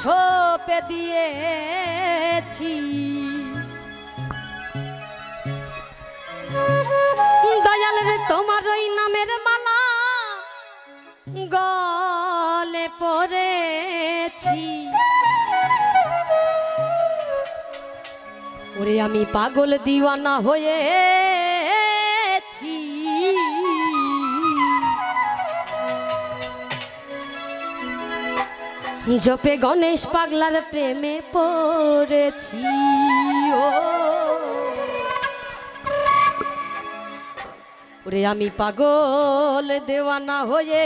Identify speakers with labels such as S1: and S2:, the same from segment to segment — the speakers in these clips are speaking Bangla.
S1: সোপে দিয়েছি। দয়াল রে তোমার ওই নামের মালা গলে পড়েছি। ওরে আমি পাগল দিওয়ানা হয়েছি জপে গণেশ পাগলার প্রেমে পড়েছি ওরে আমি পাগল দেওয়ানা হয়েছি।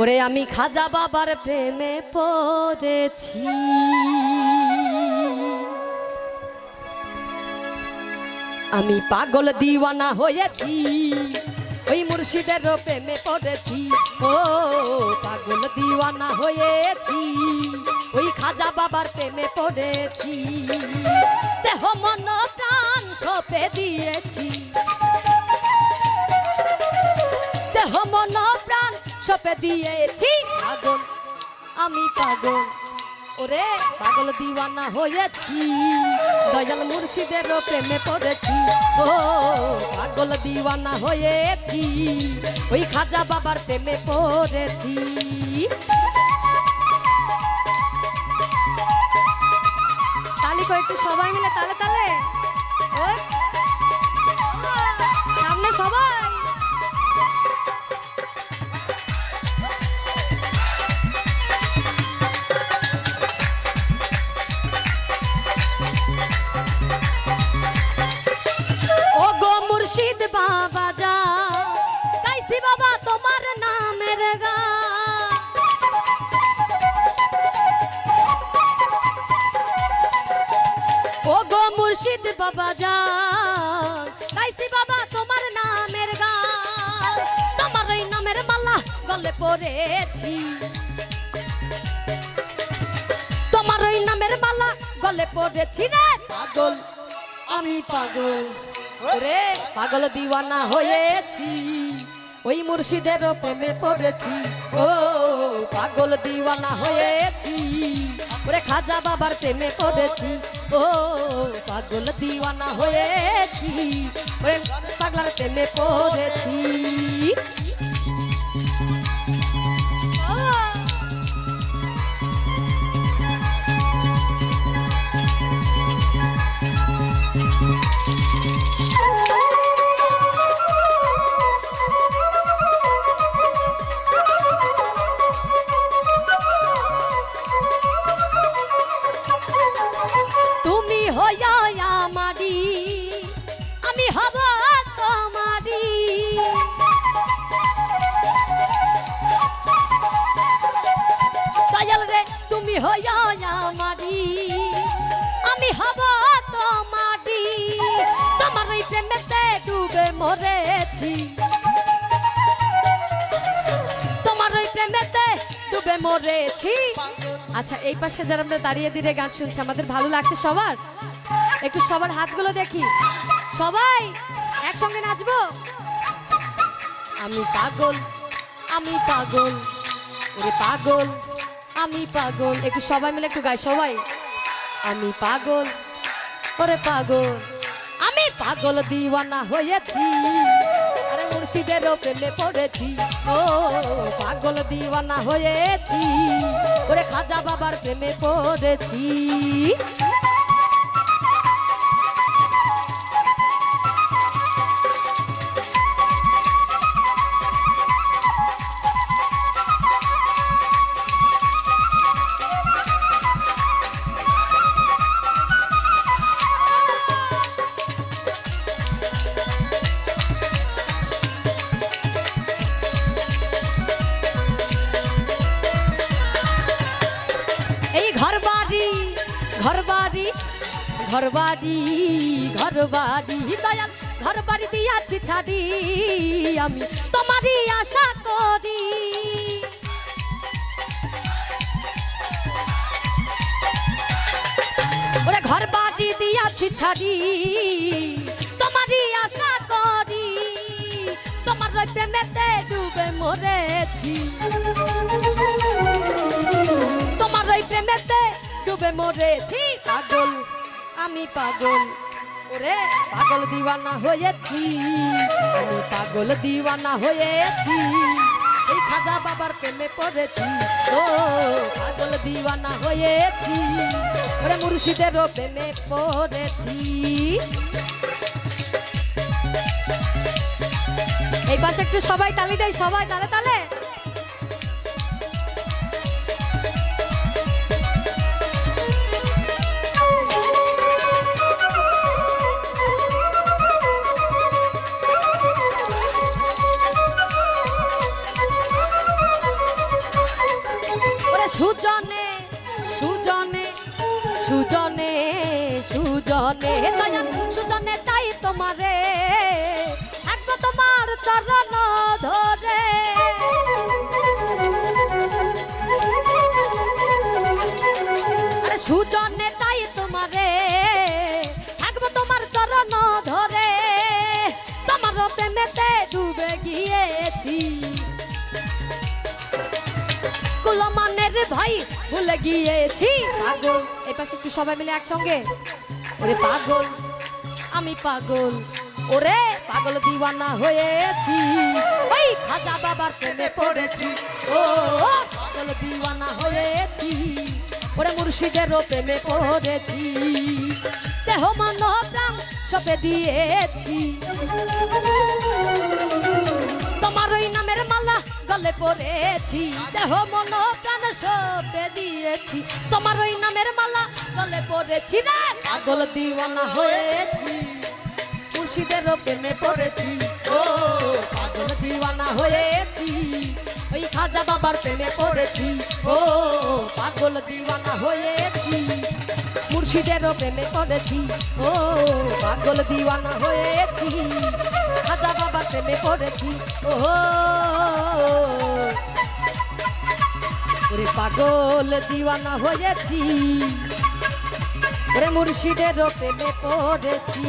S1: ওরে আমি খাজা বাবার প্রেমে পড়েছি। আমি পাগল দিওয়ানা হয়েছি, ওই মুর্শিদের প্রেমে পড়েছি। ও, পাগল দিওয়ানা হয়েছি, ওই খাজা বাবার প্রেমে পড়েছি। দেহ, মন, প্রাণ সপে দিয়েছি। দেহ, মন, প্রাণ সপে দিয়েছি। পাগল, আমি পাগল। ওরে পাগল দিওয়ানা হয়েছি, দয়াল মুর্শিদের প্রেমে পড়েছি। ও, পাগল দিওয়ানা হয়েছি, ওই খাজা বাবার প্রেমে পড়েছি। তালি একটু সবাই মিলে, তালে তালে। সামনে সবাই। বাবা যা কাইসি বাবা তোমার নামের গা তোমার ওই নামের মালা গলে পড়েছি। তোমার ওই নামের মালা গলে পড়েছি রে। পাগল। আমি পাগল। ওরে পাগল দিওয়ানা হয়েছি। ওই মুর্শিদের প্রেমে পড়েছি। ও পাগল দিওয়ানা হয়েছি। ওরে খাজা বাবার প্রেমে পড়েছি। ও, পাগল দিওয়ানা হয়েছি। ওরে পাগলার প্রেমে পড়েছি। হইয়া আমারি আমি হব তোমারি তোমার ওই প্রেমেতে ডুবে মরেছি তোমার ওই প্রেমেতে ডুবে মরেছি আচ্ছা এই পাশে যারা আমরা দাঁড়িয়ে দিয়ে গান শুনছি, আমাদের ভালো লাগছে সবার? একটু সবার হাতগুলো দেখি। সবাই একসঙ্গে নাচবো? আমি পাগল আমি পাগল, ওরে পাগল। আমি পাগল। একটু সবাই মিলে একটু গাই, সবাই। আমি পাগল, ওরে পাগল। আমি পাগল দিওয়ানা হয়েছি, আরে মুর্শিদের প্রেমে পড়েছি। ও, পাগল দিওয়ানা হয়েছি, ওরে খাজা বাবার প্রেমে পড়েছি। ঘর বাড়ি ঘর বাড়ি ঘর বাড়ি দয়াল ঘর বাড়ি দিয়াছি ছাড়ি আমি, তোমারই আশা করি। ওরে ঘর বাড়ি দিয়াছি ছাড়ি তোমারই আশা করি। তোমার প্রেমেতে ডুবে মরেছি। তোমার প্রেমেতে ডুবে মরেছি পাগল, আমি পাগল। ওরে, পাগল দিওয়ানা হয়েছি, আমি পাগল দিওয়ানা হয়েছি। এই খাজা বাবার প্রেমে পড়েছি ও পাগল দিওয়ানা হয়েছি। ওরে, মুর্শিদেরও প্রেমে পড়েছি। এই পাশে একটু সবাই তালি দেয়, সবাই তালে তালে। সুজনে সুজনে দয়া সুজনে তাই তোমারে। একবার তোমার চরণ ধরে। আরে সুজনে কুলমানের ভাই ভুলে গিয়েছি। পাগল। এই পাশে একটু সবাই মিলে একসঙ্গে। ওরে পাগল। আমি পাগল। ওরে পাগল দিওয়ানা হয়েছি। ওই খাজা বাবার প্রেমে পড়েছি। ও, পাগল দিওয়ানা হয়েছি। ওরে মুর্শিদের প্রেমে পড়েছি। দেহ, মন, প্রাণ সপে দিয়েছি। তোমার ওই নামের গলে পড়েছি, দেহ, মন, প্রাণ সপে দিয়েছি। তোমার ওই নামের মালা গলে পড়েছি রে, পাগল দিওয়ানা হয়েছি। মুর্শিদের প্রেমে পড়েছি, ও পাগল দিওয়ানা হয়েছি। ওই খাজা বাবার প্রেমে পড়েছি, ও পাগল দিওয়ানা হয়েছি। মুর্শিদের প্রেমে পড়েছি, ও পাগল দিওয়ানা হয়েছি। খাজা বাবার প্রেমে পড়েছি ও পাগল দিওয়ানা হয়েছি। ওরে মুর্শিদের প্রেমে পড়েছি।